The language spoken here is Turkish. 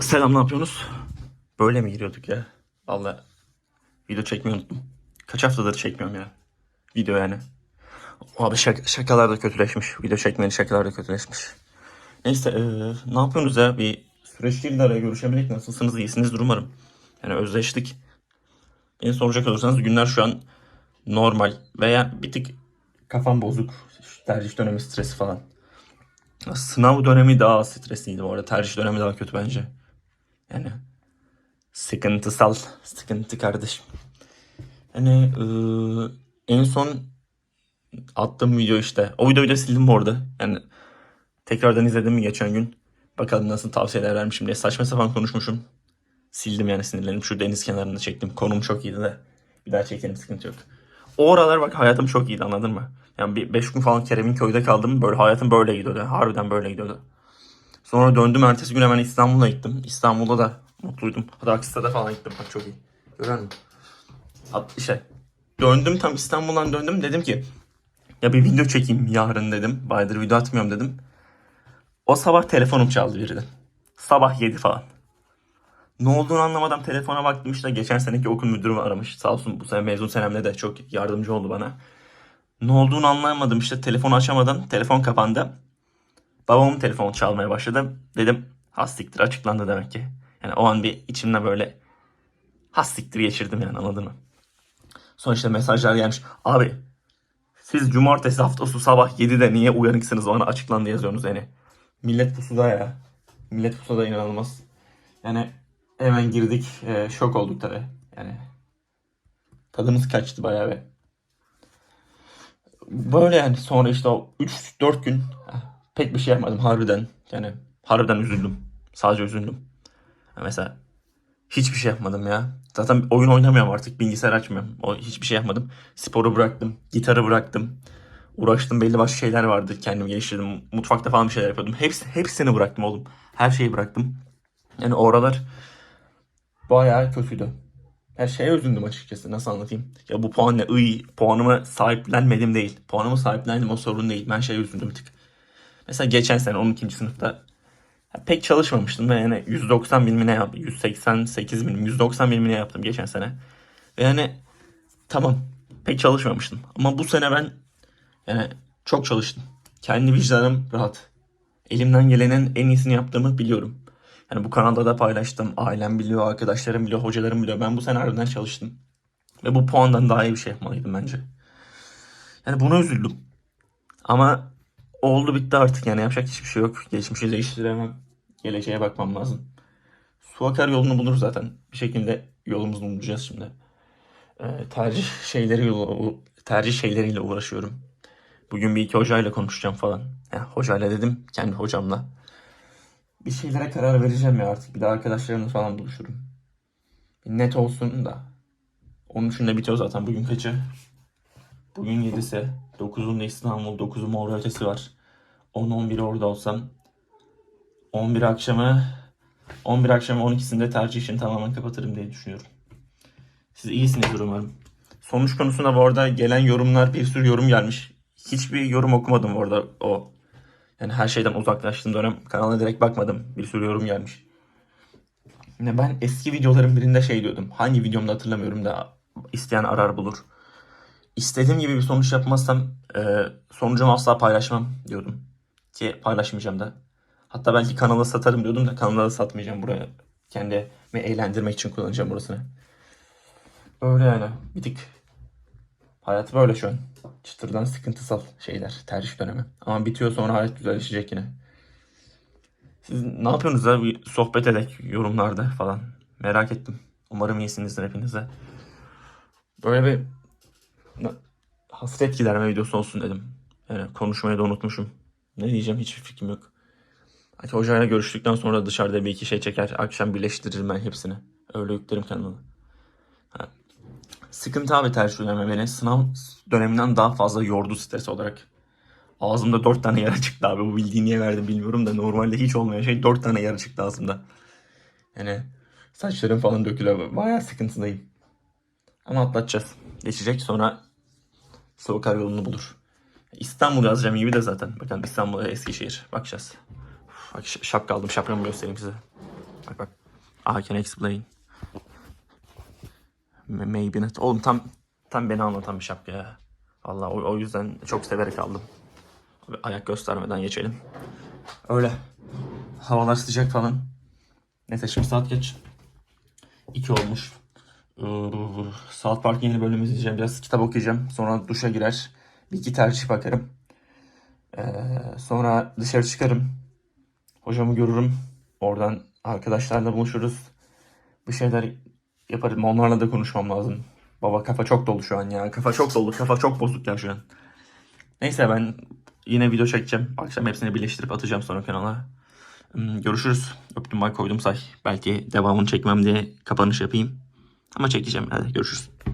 Selam ne yapıyorsunuz? Böyle mi giriyorduk ya? Vallahi video çekmeyi unuttum. Kaç haftadır çekmiyorum ya. Video yani. Abi şak şakalar da kötüleşmiş. Video çekmenin şakalar da kötüleşmiş. Neyse eee, ne yapıyorsunuz ya? Bir süreç girdi araya görüşemedik. Nasılsınız? İyisinizdir umarım. Yani özleştik. Beni soracak olursanız günler şu an normal veya bir tık kafam bozuk. Tercih dönemi stresi falan. Sınav dönemi daha stresliydi bu arada. Tercih dönemi daha kötü bence. Yani sıkıntısal, sıkıntı kardeşim. Yani eee, en son attığım video işte. O videoyu da sildim bu arada. Yani tekrardan izledim mi geçen gün. Bakalım nasıl tavsiyeler vermişim diye. Saçma sapan konuşmuşum. Sildim yani sinirlenip şu deniz kenarında çektim. Konum çok iyiydi de. Bir daha çekelim sıkıntı yok. O aralar bak hayatım çok iyiydi anladın mı? Yani bir 5 gün falan Kerem'in köyde kaldım. Böyle hayatım böyle gidiyordu. Harbiden böyle gidiyordu. Sonra döndüm ertesi gün hemen İstanbul'a gittim. İstanbul'da da mutluydum. Hatta Aksa'da falan gittim. Bak çok iyi. Görüyor musun? At, işte döndüm tam İstanbul'dan döndüm. Dedim ki ya bir video çekeyim yarın dedim. Bayağıdır video atmıyorum dedim. O sabah telefonum çaldı birden. Sabah 7 falan. Ne olduğunu anlamadan telefona baktım işte geçen seneki okul müdürüm aramış. Sağ olsun bu sene mezun senemde de çok yardımcı oldu bana. Ne olduğunu anlayamadım işte telefonu açamadan telefon kapandı. Babamın telefonu çalmaya başladı. Dedim hastiktir açıklandı demek ki. Yani o an bir içimde böyle hastiktir geçirdim yani anladın mı? Sonra işte mesajlar gelmiş. Abi siz cumartesi haftası sabah 7'de niye uyanıksınız bana açıklandı yazıyorsunuz yani. Millet pusuda ya. Millet pusuda inanılmaz. Yani hemen girdik. Ee, şok olduk tabi. Yani tadımız kaçtı bayağı ve böyle yani sonra işte o 3-4 gün pek bir şey yapmadım harbiden. Yani harbiden üzüldüm. Sadece üzüldüm. Ha, mesela hiçbir şey yapmadım ya. Zaten oyun oynamıyorum artık. Bilgisayar açmıyorum. O hiçbir şey yapmadım. Sporu bıraktım. Gitarı bıraktım. Uğraştım belli başlı şeyler vardı. Kendimi geliştirdim. Mutfakta falan bir şeyler yapıyordum. Hepsi, hepsini bıraktım oğlum. Her şeyi bıraktım. Yani o aralar bayağı kötüydü. Her şeye üzüldüm açıkçası. Nasıl anlatayım? Ya bu puan ne? Iy, puanımı sahiplenmedim değil. Puanımı sahiplendim o sorun değil. Ben şeye üzüldüm bir tık. Mesela geçen sene 12. sınıfta pek çalışmamıştım ve yani 190 bilimine yaptım. 188 bilim, 190 bilimine yaptım geçen sene. Ve yani tamam pek çalışmamıştım. Ama bu sene ben yani çok çalıştım. Kendi vicdanım rahat. Elimden gelenin en iyisini yaptığımı biliyorum. Yani bu kanalda da paylaştım. Ailem biliyor, arkadaşlarım biliyor, hocalarım biliyor. Ben bu sene harbiden çalıştım. Ve bu puandan daha iyi bir şey yapmalıydım bence. Yani buna üzüldüm. Ama oldu bitti artık yani yapacak hiçbir şey yok. Geçmişi değiştiremem. Geleceğe bakmam lazım. Su akar yolunu bulur zaten. Bir şekilde yolumuzu bulacağız şimdi. Ee, tercih şeyleri tercih şeyleriyle uğraşıyorum. Bugün bir iki hocayla konuşacağım falan. Yani hocayla dedim kendi hocamla. Bir şeylere karar vereceğim ya artık. Bir de arkadaşlarımla falan buluşurum. Net olsun da. 13'ünde bitiyor zaten. Bugün kaçı? Bugün 7'si. 9'unda İstanbul. 9'u Mor Ötesi var. 10-11 orada olsam. 11 akşamı 11 akşamı 12'sinde tercih işini tamamen kapatırım diye düşünüyorum. Siz iyisinizdir umarım. Sonuç konusunda bu arada gelen yorumlar bir sürü yorum gelmiş. Hiçbir yorum okumadım orada o. Yani her şeyden uzaklaştığım dönem kanala direkt bakmadım. Bir sürü yorum gelmiş. Yine ben eski videoların birinde şey diyordum. Hangi videomda hatırlamıyorum da isteyen arar bulur. İstediğim gibi bir sonuç yapmazsam e, sonucumu asla paylaşmam diyordum. Ki paylaşmayacağım da. Hatta belki kanala satarım diyordum da kanala da satmayacağım buraya. Kendimi eğlendirmek için kullanacağım burasını. Öyle yani. Bir tık hayat böyle şu an. Çıtırdan sıkıntısal şeyler. Tercih dönemi. Ama bitiyor sonra hayat güzelleşecek yine. Siz ne yapıyorsunuz ya? Bir sohbet edek yorumlarda falan. Merak ettim. Umarım iyisinizdir hepinize. Böyle bir hasret giderme videosu olsun dedim. Yani konuşmayı da unutmuşum. Ne diyeceğim hiçbir fikrim yok. Belki hocayla görüştükten sonra dışarıda bir iki şey çeker. Akşam birleştiririm ben hepsini. Öyle yüklerim kanala. Ha. Sıkıntı abi tercih dönemi beni. Sınav döneminden daha fazla yordu stres olarak. Ağzımda dört tane yara çıktı abi. Bu bildiği niye verdim bilmiyorum da normalde hiç olmayan şey dört tane yara çıktı ağzımda. Yani saçlarım falan dökülüyor. Bayağı sıkıntıdayım. Ama atlatacağız. Geçecek sonra soğuk ar yolunu bulur. İstanbul yazacağım gibi de zaten. Bakın İstanbul ve Eskişehir. Bakacağız. Uf, bak şapka aldım. Şapkamı göstereyim size. Bak bak. I can explain. Maybe not. Oğlum tam tam beni anlatan bir şapka ya. Allah o, o yüzden çok severek aldım. Ayak göstermeden geçelim. Öyle. Havalar sıcak falan. Neyse şimdi saat geç. 2 olmuş. South Park'ın yeni bölümünü izleyeceğim. Biraz kitap okuyacağım. Sonra duşa girer. Bir iki tercih bakarım. Ee, sonra dışarı çıkarım. Hocamı görürüm. Oradan arkadaşlarla buluşuruz. Bir şeyler yaparım. Onlarla da konuşmam lazım. Baba kafa çok dolu şu an ya. Kafa çok dolu. Kafa çok bozuk ya şu an. Neyse ben yine video çekeceğim. Akşam hepsini birleştirip atacağım sonra kanala. Hmm, Görüşürüz. Öptüm bay koydum say. Belki devamını çekmem diye kapanış yapayım. Ama çekeceğim. Hadi görüşürüz.